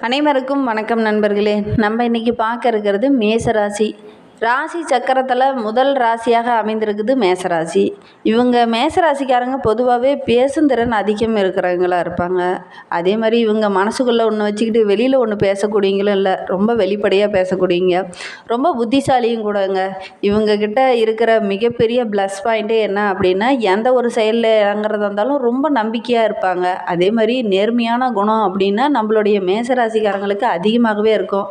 அனைவருக்கும் வணக்கம் நண்பர்களே. நம்ம இன்னைக்கு பார்க்க இருக்கிறது மேசராசி. ராசி சக்கரத்தில் முதல் ராசியாக அமைந்திருக்குது மேசராசி. இவங்க மேசராசிக்காரங்க பொதுவாகவே பேசும் திறன் அதிகம் இருக்கிறவங்களா இருப்பாங்க. அதே மாதிரி இவங்க மனசுக்குள்ளே ஒன்று வச்சுக்கிட்டு வெளியில் ஒன்று பேசக்கூடியவங்களும் இல்லை. ரொம்ப வெளிப்படையாக பேசக்கூடியவங்க ரொம்ப புத்திசாலியும் கூடங்க. இவங்கக்கிட்ட இருக்கிற மிகப்பெரிய ப்ளஸ் பாயிண்ட்டே என்ன அப்படின்னா எந்த ஒரு செயலில் இறங்குறதா இருந்தாலும் ரொம்ப நம்பிக்கையாக இருப்பாங்க. அதே மாதிரி நேர்மையான குணம் அப்படின்னா நம்மளுடைய மேசராசிக்காரங்களுக்கு அதிகமாகவே இருக்கும்.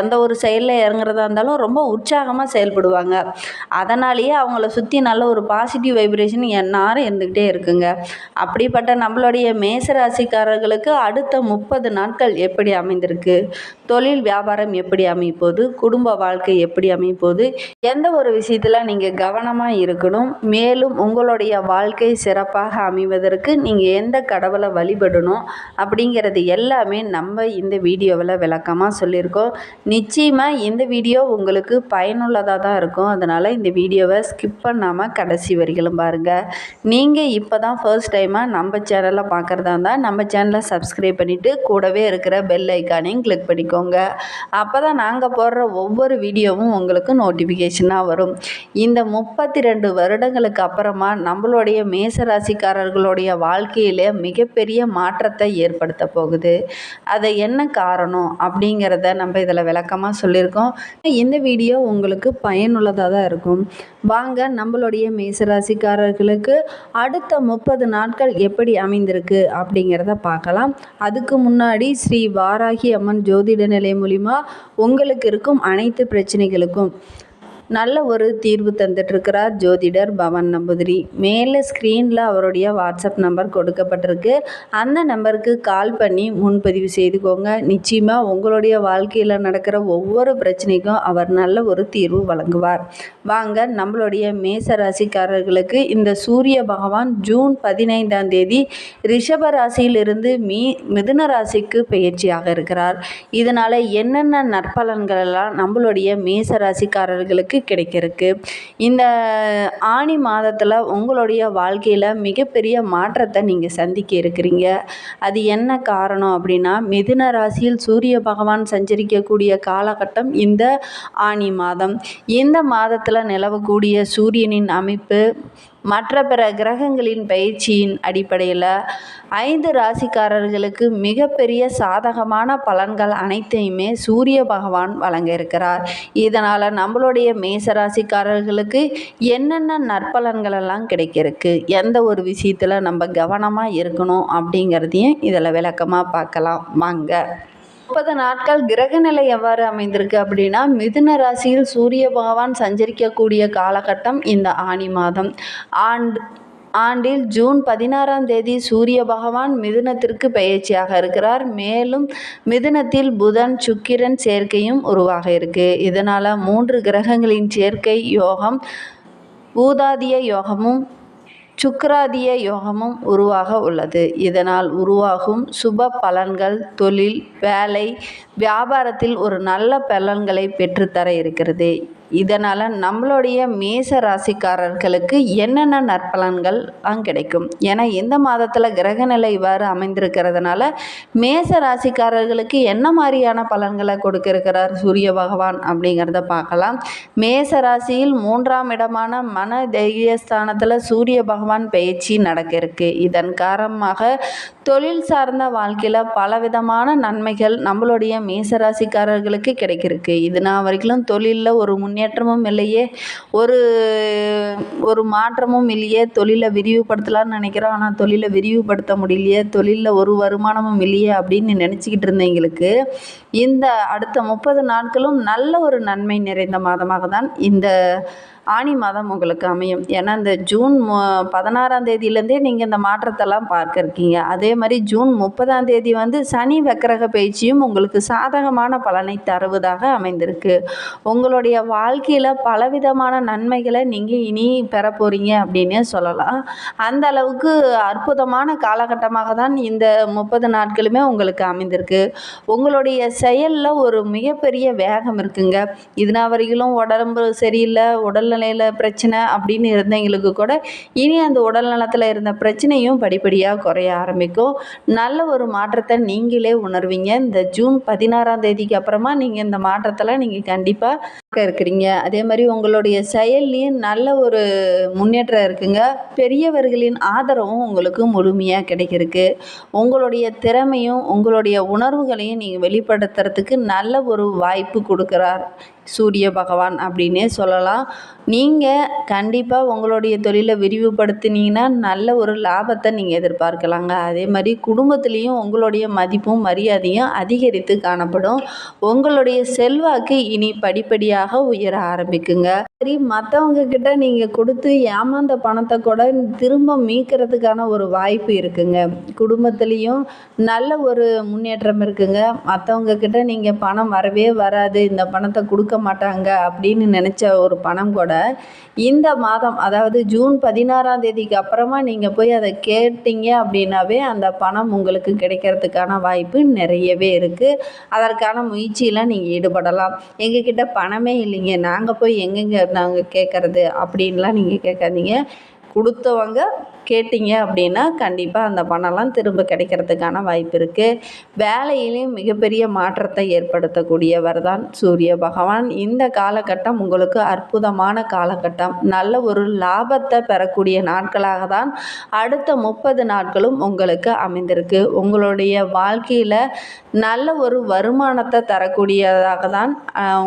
எந்த ஒரு செயலில் இறங்குறதா இருந்தாலும் ரொம்ப உற்சாகம் உற்சாகமாக செயல்படுவாங்க. அதனாலேயே அவங்கள சுற்றி நல்ல ஒரு பாசிட்டிவ் வைப்ரேஷன் எந்நேரம் இருந்துக்கிட்டே இருக்குங்க. அப்படிப்பட்ட நம்மளுடைய மேசராசிக்காரர்களுக்கு அடுத்த முப்பது நாட்கள் எப்படி அமைந்திருக்கு? தொழில் வியாபாரம் எப்படி அமைப்போது? குடும்ப வாழ்க்கை எப்படி அமைப்போது? எந்த ஒரு விஷயத்தில் நீங்கள் கவனமாக இருக்கணும்? மேலும் உங்களுடைய வாழ்க்கை சிறப்பாக அமைவதற்கு நீங்கள் எந்த கடவுளை வழிபடணும்? அப்படிங்கிறது எல்லாமே நம்ம இந்த வீடியோவில் விளக்கமாக சொல்லியிருக்கோம். நிச்சயமாக இந்த வீடியோ உங்களுக்கு பயன் பயனுள்ளதாக தான் இருக்கும். அதனால் இந்த வீடியோவை ஸ்கிப் பண்ணாமல் கடைசி வரைகளும் பாருங்கள் நீங்கள் இப்போ தான் ஃபர்ஸ்ட் டைமாக நம்ம சேனலில் பார்க்குறதா இருந்தால் நம்ம சேனலை சப்ஸ்கிரைப் பண்ணிவிட்டு கூடவே இருக்கிற பெல் ஐக்கானையும் கிளிக் பண்ணிக்கோங்க. அப்போ தான் நாங்கள் போடுற ஒவ்வொரு வீடியோவும் உங்களுக்கு நோட்டிஃபிகேஷனாக வரும். இந்த முப்பத்தி ரெண்டு வருடங்களுக்கு அப்புறமா நம்மளுடைய மேசராசிக்காரர்களுடைய வாழ்க்கையில் மிகப்பெரிய மாற்றத்தை ஏற்படுத்த போகுது. அதை என்ன காரணம் அப்படிங்கிறத நம்ம இதில் விளக்கமாக சொல்லியிருக்கோம். இந்த வீடியோ உங்களுக்கு பயனுள்ளதாக தான் இருக்கும். வாங்க நம்மளுடைய மேசராசிக்காரர்களுக்கு அடுத்த முப்பது நாட்கள் எப்படி அமைந்திருக்கு அப்படிங்கிறத பார்க்கலாம். அதுக்கு முன்னாடி ஸ்ரீ வாராகி அம்மன் ஜோதிட நிலை மூலிமா உங்களுக்கு இருக்கும் அனைத்து பிரச்சனைகளுக்கும் நல்ல ஒரு தீர்வு தந்துட்டுருக்கிறார் ஜோதிடர் பவன் நம்பூதிரி. மேலே ஸ்க்ரீனில் அவருடைய வாட்ஸ்அப் நம்பர் கொடுக்கப்பட்டிருக்கு. அந்த நம்பருக்கு கால் பண்ணி முன்பதிவு செய்துக்கோங்க. நிச்சயமாக உங்களுடைய வாழ்க்கையில் நடக்கிற ஒவ்வொரு பிரச்சனைக்கும் அவர் நல்ல ஒரு தீர்வு வழங்குவார். வாங்க நம்மளுடைய மேச ராசிக்காரர்களுக்கு இந்த சூரிய பகவான் ஜூன் பதினைந்தாம் தேதி ரிஷப ராசியிலிருந்து மீ மிதுன ராசிக்கு பயிற்சியாக இருக்கிறார். இதனால் என்னென்ன நற்பலன்களெல்லாம் நம்மளுடைய மேச ராசிக்காரர்களுக்கு கிடைக்கிறதுக்கு. இந்த ஆணி மாதத்தில் உங்களுடைய வாழ்க்கையில் மிகப்பெரிய மாற்றத்தை நீங்கள் சந்திக்க இருக்கிறீங்க. அது என்ன காரணம் அப்படின்னா மிதுன ராசியில் சூரிய பகவான் சஞ்சரிக்கக்கூடிய காலகட்டம் இந்த ஆணி மாதம். இந்த மாதத்தில் நிலவக்கூடிய சூரியனின் அமைப்பு மற்ற பிற கிரகங்களின் பயிற்சியின் அடிப்படையில் ஐந்து ராசிக்காரர்களுக்கு மிகப்பெரிய சாதகமான பலன்கள் அனைத்தையுமே சூரிய பகவான் வழங்க இருக்கிறார் இதனால் நம்மளுடைய மேச ராசிக்காரர்களுக்கு என்னென்ன நற்பலன்கள் எல்லாம் கிடைக்கிறதுக்கு எந்த ஒரு விஷயத்தில் நம்ம கவனமாக இருக்கணும் அப்படிங்கிறதையும் இதில் விளக்கமாக பார்க்கலாம். வாங்க. முப்பது நாட்கள் கிரக நிலை எவ்வாறு அமைந்திருக்கு அப்படின்னா மிதுன ராசியில் சூரிய பகவான் சஞ்சரிக்கக்கூடிய காலகட்டம் இந்த ஆணி மாதம். ஆண்டு ஆண்டில் ஜூன் பதினாறாம் தேதி சூரிய பகவான் மிதுனத்திற்கு பயிற்சியாக இருக்கிறார். மேலும் மிதுனத்தில் புதன் சுக்கிரன் சேர்க்கையும் உருவாக இருக்கு. இதனால் மூன்று கிரகங்களின் சேர்க்கை யோகம் பூதாதிய யோகமும் சுக்கராதிய யோகமும் உருவாக உள்ளது. இதனால் உருவாகும் சுப பலன்கள் தொழில் வேலை வியாபாரத்தில் ஒரு நல்ல பலன்களை பெற்றுத்தர இருக்கிறது. இதனால் நம்மளுடைய மேச ராசிக்காரர்களுக்கு என்னென்ன நற்பலன்கள் கிடைக்கும்? ஏன்னா இந்த மாதத்தில் கிரகநிலை இவ்வாறு அமைந்திருக்கிறதுனால மேச ராசிக்காரர்களுக்கு என்ன மாதிரியான பலன்களை கொடுக்கிருக்கிறார் சூரிய பகவான் அப்படிங்கிறத பார்க்கலாம். மேச ராசியில் மூன்றாம் இடமான மன தைரியஸ்தானத்தில் சூரிய பகவான் பயிற்சி நடக்க இருக்கு இதன் காரணமாக தொழில் சார்ந்த வாழ்க்கையில் பலவிதமான நன்மைகள் நம்மளுடைய மேசராசிக்காரர்களுக்கு கிடைக்கிருக்கு இது நான் வரைக்கும் தொழிலில் ஒரு முன்னேற்றமும் இல்லையே ஒரு ஒரு மாற்றமும் இல்லையே. தொழிலை விரிவுபடுத்தலாம்னு நினைக்கிறோம் ஆனால் தொழிலை விரிவுபடுத்த முடியலையே. தொழிலில் ஒரு வருமானமும் இல்லையே அப்படின்னு நினச்சிக்கிட்டு இருந்தவங்களுக்கு இந்த அடுத்த முப்பது நாட்களும் நல்ல ஒரு நன்மை நிறைந்த மாதமாக தான் இந்த ஆனி மாதம் உங்களுக்கு அமையும். ஏன்னா இந்த ஜூன் பதினாறாம் தேதியிலேருந்தே நீங்கள் இந்த மாற்றத்தெல்லாம் பார்க்க இருக்கீங்க அதே மாதிரி ஜூன் முப்பதாம் தேதி வந்து சனி வக்கரக பயிற்சியும் உங்களுக்கு சாதகமான பலனை தருவதாக அமைந்திருக்கு. உங்களுடைய வாழ்க்கையில் பலவிதமான நன்மைகளை நீங்கள் இனி பெற போகிறீங்க அப்படின்னே சொல்லலாம். அந்த அளவுக்கு அற்புதமான காலகட்டமாக தான் இந்த முப்பது நாட்களுமே உங்களுக்கு அமைந்திருக்கு. உங்களுடைய செயலில் ஒரு மிகப்பெரிய வேகம் இருக்குங்க. இதுனா வரையிலும் உடம்பு சரியில்லை உடல் உடல்நிலையில் பிரச்சனை அப்படின்னு இருந்தவங்களுக்கு கூட இனி அந்த உடல் நலத்தில் இருந்த பிரச்சனையும் படிப்படியாக குறைய ஆரம்பிக்கும். நல்ல ஒரு மாற்றத்தை நீங்களே உணர்வீங்க. இந்த ஜூன் பதினாறாம் தேதிக்கு அப்புறமா நீங்கள் இந்த மாற்றத்தில் நீங்கள் கண்டிப்பாக இருக்கிறீங்க. அதே மாதிரி உங்களுடைய செயல்லையும் நல்ல ஒரு முன்னேற்றம் இருக்குங்க. பெரியவர்களின் ஆதரவும் உங்களுக்கு முழுமையாக கிடைக்கிறதுக்கு. உங்களுடைய திறமையும் உங்களுடைய உணர்வுகளையும் நீங்கள் வெளிப்படுத்துறதுக்கு நல்ல ஒரு வாய்ப்பு கொடுக்குறார் சூரிய பகவான் அப்படின்னே சொல்லலாம். நீங்கள் கண்டிப்பாக உங்களுடைய தொழிலை விரிவுபடுத்தினீங்கன்னா நல்ல ஒரு லாபத்தை நீங்கள் எதிர்பார்க்கலாங்க. அதே மாதிரி குடும்பத்துலேயும் உங்களுடைய மதிப்பும் மரியாதையும் அதிகரித்து காணப்படும். உங்களுடைய செல்வாக்கு இனி படிப்படியாக உயர ஆரம்பிக்குங்க. சரி மற்றவங்க கிட்ட நீங்கள் கொடுத்து ஏமாந்த பணத்தை கூட திரும்ப மீட்கிறதுக்கான ஒரு வாய்ப்பு இருக்குங்க. குடும்பத்துலேயும் நல்ல ஒரு முன்னேற்றம் இருக்குங்க. மற்றவங்க கிட்ட நீங்கள் பணம் வரவே வராது இந்த பணத்தை கொடுக்க மாட்டாங்க அப்படின்னு நினச்ச ஒரு பணம் கூட இந்த மாதம் அதாவது ஜூன் பதினாறாம் தேதிக்கு அப்புறமா நீங்கள் போய் அதை கேட்டீங்க அப்படின்னாவே அந்த பணம் உங்களுக்கு கிடைக்கிறதுக்கான வாய்ப்பு நிறையவே இருக்குது அதற்கான முயற்சியில் நீங்கள் ஈடுபடலாம். எங்ககிட்ட பணமே இல்லைங்க. நாங்கள் போய் எங்கெங்கே நாங்கள் கேட்குறது அப்படின்லாம் நீங்கள் கேட்காதீங்க கொடுத்தவங்க கேட்டிங்க அப்படின்னா கண்டிப்பாக அந்த பணம்லாம் திரும்ப கிடைக்கிறதுக்கான வாய்ப்பு இருக்குது வேலையிலையும் மிகப்பெரிய மாற்றத்தை ஏற்படுத்தக்கூடியவர் தான் சூரிய பகவான். இந்த காலகட்டம் உங்களுக்கு அற்புதமான காலகட்டம். நல்ல ஒரு லாபத்தை பெறக்கூடிய நாட்களாக தான் அடுத்த முப்பது நாட்களும் உங்களுக்கு அமைந்திருக்கு. உங்களுடைய வாழ்க்கையில் நல்ல ஒரு வருமானத்தை தரக்கூடியதாக தான்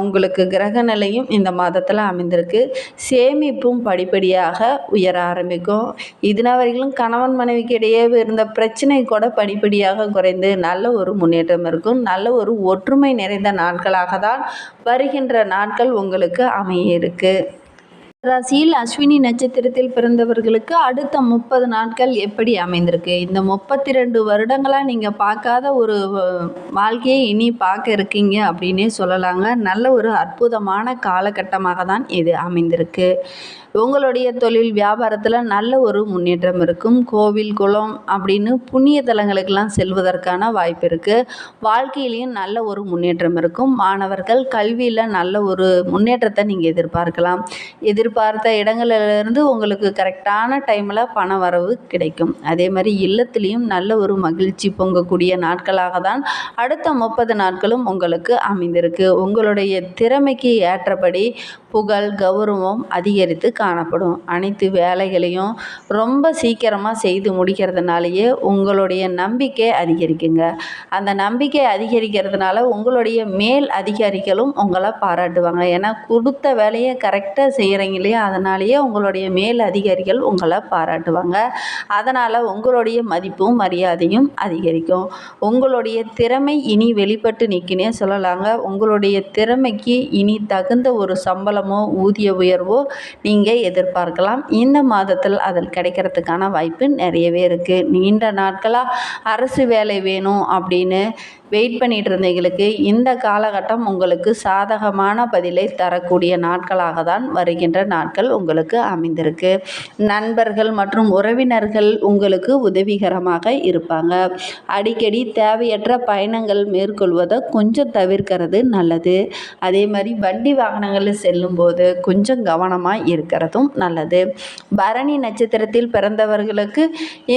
உங்களுக்கு கிரக நிலையும் இந்த மாதத்தில் அமைந்திருக்கு. சேமிப்பும் படிப்படியாக உயர ஆரம்பிக்கும். இது வரைக்கும் கணவன் மனைவிக்கு இடையே இருந்த பிரச்சனை கூட படிப்படியாக குறைந்து நல்ல ஒரு முன்னேற்றம் இருக்கும். நல்ல ஒரு ஒற்றுமை நிறைந்த நாட்களாக தான் வருகின்ற நாட்கள் உங்களுக்கு அமைய இருக்கு. ராசியில் அஸ்வினி நட்சத்திரத்தில் பிறந்தவர்களுக்கு அடுத்த முப்பது நாட்கள் எப்படி அமைந்திருக்கு? இந்த முப்பத்தி ரெண்டு வருடங்களாக நீங்கள் பார்க்காத ஒரு வாழ்க்கையை இனி பார்க்க இருக்கீங்க அப்படின்னே சொல்லலாங்க. நல்ல ஒரு அற்புதமான காலகட்டமாக தான் இது அமைந்திருக்கு. உங்களுடைய தொழில் வியாபாரத்தில் நல்ல ஒரு முன்னேற்றம் இருக்கும். கோவில் குளம் அப்படின்னு புண்ணிய தலங்களுக்கெல்லாம் செல்வதற்கான வாய்ப்பு இருக்குது வாழ்க்கையிலையும் நல்ல ஒரு முன்னேற்றம் இருக்கும். மாணவர்கள் கல்வியில் நல்ல ஒரு முன்னேற்றத்தை நீங்கள் எதிர்பார்க்கலாம். பார்த்த இடங்களிலிருந்து உங்களுக்கு கரெக்டான டைமில் பண வரவு கிடைக்கும். அதே மாதிரி இல்லத்திலையும் நல்ல ஒரு மகிழ்ச்சி பொங்கக்கூடிய நாட்களாக தான் அடுத்த முப்பது நாட்களும் உங்களுக்கு அமைந்திருக்கு. உங்களுடைய திறமைக்கு ஏற்றபடி புகழ் கௌரவம் அதிகரித்து காணப்படும். அனைத்து வேலைகளையும் ரொம்ப சீக்கிரமாக செய்து முடிக்கிறதுனாலேயே உங்களுடைய நம்பிக்கை அதிகரிக்குங்க. அந்த நம்பிக்கை அதிகரிக்கிறதுனால உங்களுடைய மேல் அதிகாரிகளும் உங்களை பாராட்டுவாங்க. ஏன்னா கொடுத்த வேலையை கரெக்டாக செய்கிறீங்க இல்லையா? அதனாலேயே உங்களுடைய மேல் அதிகாரிகள் உங்களை பாராட்டுவாங்க. அதனால் உங்களுடைய மதிப்பும் மரியாதையும் அதிகரிக்கும். உங்களுடைய திறமை இனி வெளிப்பட்டு நிற்கினே சொல்லலாங்க. உங்களுடைய திறமைக்கு இனி தகுந்த ஒரு சம்பளமோ ஊதிய உயர்வோ நீங்கள் எதிர்பார்க்கலாம். இந்த மாதத்தில் அதில் கிடைக்கிறதுக்கான வாய்ப்பு நிறையவே இருக்குது நீண்ட நாட்களாக அரசு வேலை வேணும் அப்படின்னு வெயிட் பண்ணிகிட்டு இருந்தவங்களுக்கு இந்த காலகட்டம் உங்களுக்கு சாதகமான பதிலை தரக்கூடிய நாட்களாக தான் வருகின்ற நாட்கள் உங்களுக்கு அமைந்திருக்கு. நண்பர்கள் மற்றும் உறவினர்கள் உங்களுக்கு உதவிகரமாக இருப்பாங்க. அடிக்கடி தேவையற்ற பயணங்கள் மேற்கொள்வதை கொஞ்சம் தவிர்க்கிறது நல்லது. அதே மாதிரி வண்டி வாகனங்களில் செல்லும்போது கொஞ்சம் கவனமாக இருக்கிறதும் நல்லது. பரணி நட்சத்திரத்தில் பிறந்தவர்களுக்கு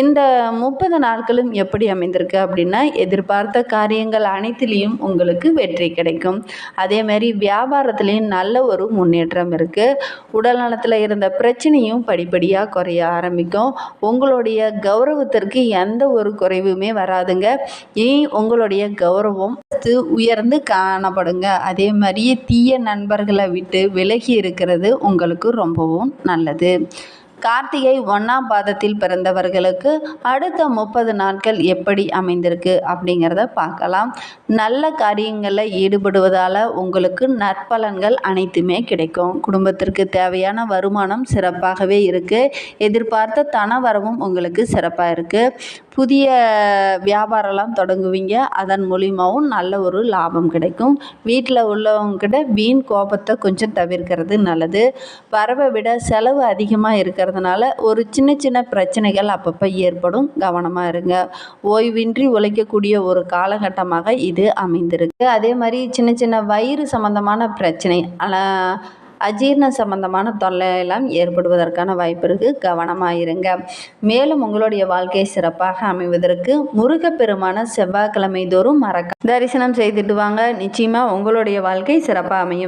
இந்த முப்பது நாட்களும் எப்படி அமைந்திருக்கு அப்படின்னா எதிர்பார்த்த காரியங்கள் அனைத்திலையும் உங்களுக்கு வெற்றி கிடைக்கும். அதே மாதிரி வியாபாரத்துலேயும் நல்ல ஒரு முன்னேற்றம் இருக்குது உடல் நலத்தில் இருந்த பிரச்சனையும் படிப்படியாக குறைய ஆரம்பிக்கும். உங்களுடைய கௌரவத்திற்கு எந்த ஒரு குறைவுமே வராதுங்க. இனி உங்களுடைய கௌரவம் உயர்ந்து காணப்படுங்க. அதே மாதிரியே தீய நண்பர்களை விட்டு விலகி இருக்கிறது உங்களுக்கு ரொம்பவும் நல்லது. கார்த்திகை ஒன்றாம் பாதத்தில் பிறந்தவர்களுக்கு அடுத்த முப்பது நாட்கள் எப்படி அமைந்திருக்கு அப்படிங்கிறத பார்க்கலாம். நல்ல காரியங்களில் ஈடுபடுவதால் உங்களுக்கு நற்பலன்கள் அனைத்துமே கிடைக்கும். குடும்பத்திற்கு தேவையான வருமானம் சிறப்பாகவே இருக்குது எதிர்பார்த்த தன வரவும் உங்களுக்கு சிறப்பாக இருக்குது புதிய வியாபாரம்லாம் தொடங்குவீங்க. அதன் மூலியமாகவும் நல்ல ஒரு லாபம் கிடைக்கும். வீட்டில் உள்ளவங்கக்கிட்ட வீண் கோபத்தை கொஞ்சம் தவிர்க்கிறது நல்லது. வரவை விட செலவு அதிகமாக இருக்கிறதுனால ஒரு சின்ன சின்ன பிரச்சனைகள் அப்பப்போ ஏற்படும். கவனமாக இருங்க. ஓய்வின்றி உழைக்கக்கூடிய ஒரு காலகட்டமாக இது அமைந்திருக்கு. அதே மாதிரி சின்ன சின்ன வயிறு சம்மந்தமான பிரச்சனை ஆனால் அஜீரண சம்பந்தமான தொல்லை எல்லாம் ஏற்படுவதற்கான வாய்ப்பு இருக்குது கவனமாக இருங்க மேலும் உங்களுடைய வாழ்க்கை சிறப்பாக அமைவதற்கு முருகப்பெருமான செவ்வாய்க்கிழமை தோறும் மறக்க தரிசனம் செய்துட்டு வாங்க. நிச்சயமாக உங்களுடைய வாழ்க்கை சிறப்பாக அமையும்.